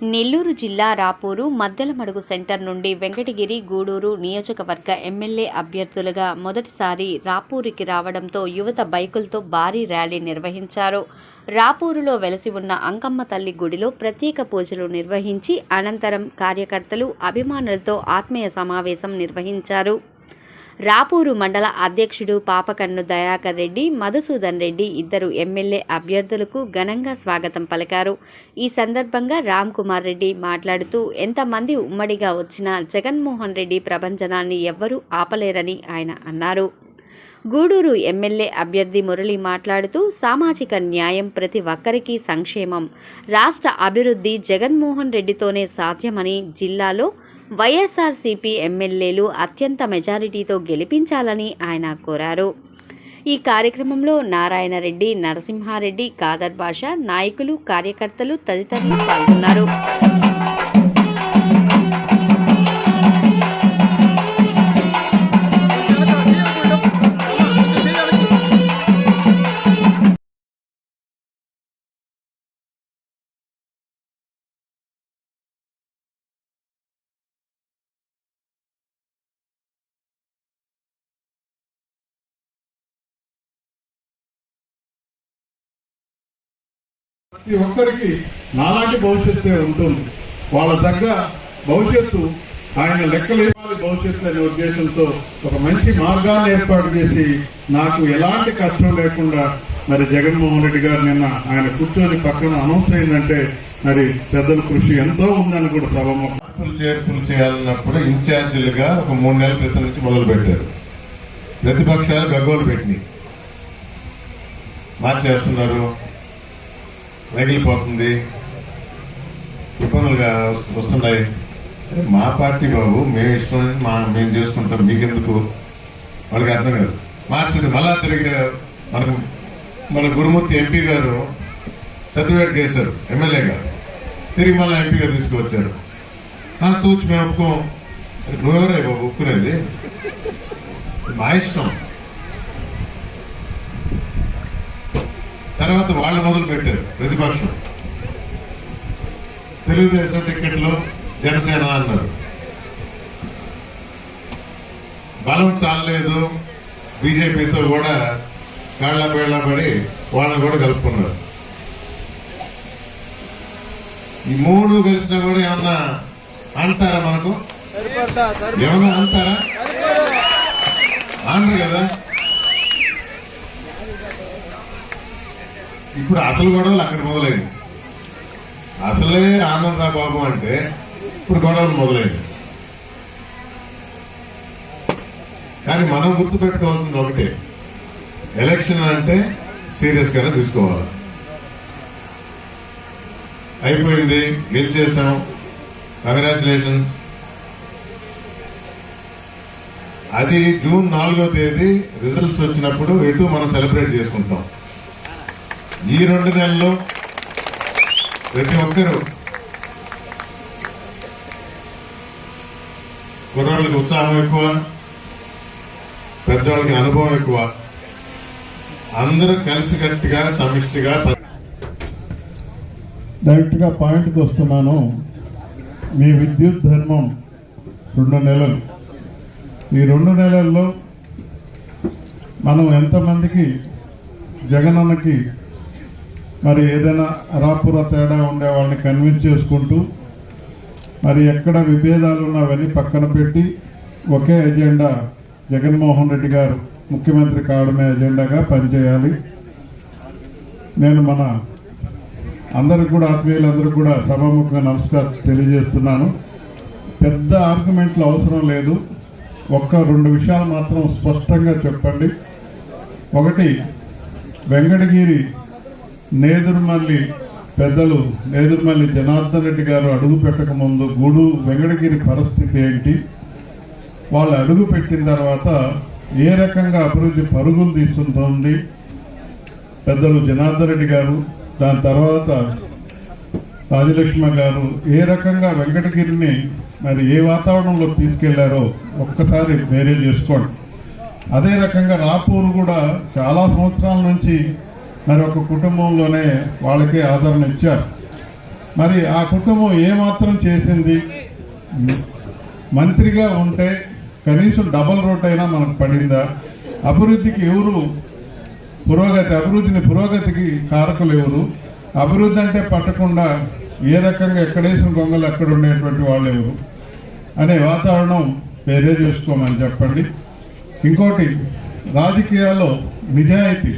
నెల్లూరు జిల్లా రాపూరు మద్దెలమడుగు సెంటర్ నుండి వెంకటగిరి గూడూరు నియోజకవర్గ ఎమ్మెల్యే అభ్యర్థులుగా మొదటిసారి రాపూరికి రావడంతో యువత బైకులతో భారీ ర్యాలీ నిర్వహించారు. రాపూరులో వెలసి ఉన్న అంకమ్మ తల్లి గుడిలో ప్రత్యేక పూజలు నిర్వహించి అనంతరం కార్యకర్తలు అభిమానులతో ఆత్మీయ సమావేశం నిర్వహించారు. రాపూరు మండల అధ్యక్షుడు పాపకన్ను దయాకర్ రెడ్డి మధుసూదన్ రెడ్డి ఇద్దరు ఎమ్మెల్యే అభ్యర్థులకు ఘనంగా స్వాగతం పలికారు. ఈ సందర్భంగా రామ్ కుమార్ రెడ్డి మాట్లాడుతూ ఎంతమంది ఉమ్మడిగా వచ్చినా జగన్మోహన్ రెడ్డి ప్రభంజనాన్ని ఎవ్వరూ ఆపలేరని ఆయన అన్నారు. గూడూరు ఎమ్మెల్యే అభ్యర్థి మురళి మాట్లాడుతూ సామాజిక న్యాయం ప్రతి ఒక్కరికి సంక్షేమం. రాష్ట్ర అభివృద్ధి జగన్మోహన్ రెడ్డితోనే సాధ్యమని జిల్లాలో వైఎస్ఆర్సీపీ ఎమ్మెల్యేలు అత్యంత మెజారిటీతో గెలిపించాలని ఆయన కోరారు. ఈ కార్యక్రమంలో నారాయణ రెడ్డి నరసింహారెడ్డి కాదర్ భాష నాయకులు కార్యకర్తలు తదితరులు పాల్గొన్నారు. ప్రతి ఒక్కరికి నాలాంటి భవిష్యత్తే ఉంటుంది. వాళ్ళ తగ్గ భవిష్యత్తు ఆయన లెక్కలేపాలి భవిష్యత్తు అనే ఉద్దేశంతో ఒక మంచి మార్గాన్ని ఏర్పాటు చేసి నాకు ఎలాంటి కష్టం లేకుండా మరి జగన్మోహన్ రెడ్డి గారు నిన్న ఆయన కూర్చొని పక్కన అనౌన్స్ అయిందంటే మరి పెద్దల కృషి ఎంతో ఉందని కూడా సభ మార్పులు చేర్పులు చేయాలన్నప్పుడు ఇన్ఛార్జీలుగా ఒక మూడు నెలల క్రితం నుంచి మొదలు పెట్టారు ప్రతిపక్షాలు గగ్గోలు పెట్టినాయి. మార్చేస్తున్నారు. రగిలిపోతుంది ఇబ్బందులుగా వస్తున్నాయి. మా పార్టీ బాబు మేము ఇష్టం మా మేము చేసుకుంటాం మీకెందుకు? వాళ్ళకి అర్థం కాదు. మార్చింది మళ్ళా తిరిగి మనకు మన గురుమూర్తి ఎంపీ గారు సర్టిఫికేట్ చేశారు ఎమ్మెల్యేగా తిరిగి మళ్ళీ ఎంపీగా తీసుకువచ్చారు. నా తూచి మేము ఒప్పుకోం. నువ్వెవరే బాబు? ఒప్పుకునేది? మా ఇష్టం. తర్వాత వాళ్ళు మొదలు పెట్టారు ప్రతిపక్షం. తెలుగుదేశం టికెట్లు జనసేన అన్నారు. బలం చాలలేదు. బీజేపీతో కూడా కాళ్ళ పేళ్ళ పడి వాళ్ళని కూడా కలుపుకున్నారు. ఈ మూడు కలిసినా కూడా ఏమన్నా అంటారా మనకు? ఏమన్నా అంటారా? అనరు కదా. ఇప్పుడు అసలు గొడవలు అక్కడ మొదలైంది. అసలే ఆనందరా బాబు అంటే ఇప్పుడు గొడవలు మొదలైంది. కానీ మనం గుర్తుపెట్టుకోవాల్సింది ఒకటే. ఎలక్షన్ అంటే సీరియస్ గానే తీసుకోవాలి. అయిపోయింది గెలిచేసాం. కంగ్రాచులేషన్స్ అది జూన్ నాలుగో తేదీ రిజల్ట్స్ వచ్చినప్పుడు ఎటు మనం సెలబ్రేట్ చేసుకుంటాం. ఈ రెండు నెలల్లో ప్రతి ఒక్కరూ కుర్రాళ్ళకి ఉత్సాహం ఎక్కువ పెద్దవాళ్ళకి అనుభవం ఎక్కువ. అందరూ కలిసికట్టుగా సమిష్టిగా డైరెక్ట్గా పాయింట్కి వస్తున్నాను. మీ విద్యుత్ ధర్మం రెండు నెలలు. ఈ రెండు నెలల్లో మనం ఎంతమందికి జగనన్నకి మరి ఏదైనా అరాపుర తేడా ఉండే వాళ్ళని కన్విన్స్ చేసుకుంటూ మరి ఎక్కడ విభేదాలు ఉన్నా అవన్నీ పక్కన పెట్టి ఒకే ఎజెండా జగన్మోహన్ రెడ్డి గారు ముఖ్యమంత్రి కావడమే ఎజెండాగా పనిచేయాలి. నేను మన అందరికి కూడా ఆత్మీయులందరూ కూడా సభాముఖంగా నమస్కారం తెలియజేస్తున్నాను. పెద్ద ఆర్గ్యుమెంట్లు అవసరం లేదు. ఒక్క రెండు విషయాలు మాత్రం స్పష్టంగా చెప్పండి. ఒకటి వెంకటగిరి నేదురుమల్లి పెద్దలు నేదురుమల్లి జనార్దన్ రెడ్డి గారు అడుగు పెట్టక ముందు గూడు వెంకటగిరి పరిస్థితి ఏంటి? వాళ్ళు అడుగు పెట్టిన తర్వాత ఏ రకంగా అభివృద్ధి పరుగులు తీసుకుంటుంది? పెద్దలు జనార్దన్ రెడ్డి గారు దాని తర్వాత రాజలక్ష్మి గారు ఏ రకంగా వెంకటగిరిని మరి ఏ వాతావరణంలో తీసుకెళ్ళారో ఒక్కసారి వేరే చేసుకోండి. అదే రకంగా రాపూరు కూడా చాలా సంవత్సరాల నుంచి మరి ఒక కుటుంబంలోనే వాళ్ళకే ఆదరణ ఇచ్చారు. మరి ఆ కుటుంబం ఏమాత్రం చేసింది? మంత్రిగా ఉంటే కనీసం డబల్ రోడ్ అయినా మనకు పడిందా? అభివృద్ధికి ఎవరు పురోగతి అభివృద్ధిని పురోగతికి కారకులు ఎవరు? అభివృద్ధి అంటే పట్టకుండా ఏ రకంగా ఎక్కడేసిన గొంగలు ఎక్కడ ఉండేటువంటి వాళ్ళు ఎవరు? అనే వాతావరణం వేరే చేసుకోమని చెప్పండి. ఇంకోటి రాజకీయాల్లో నిజాయితీ.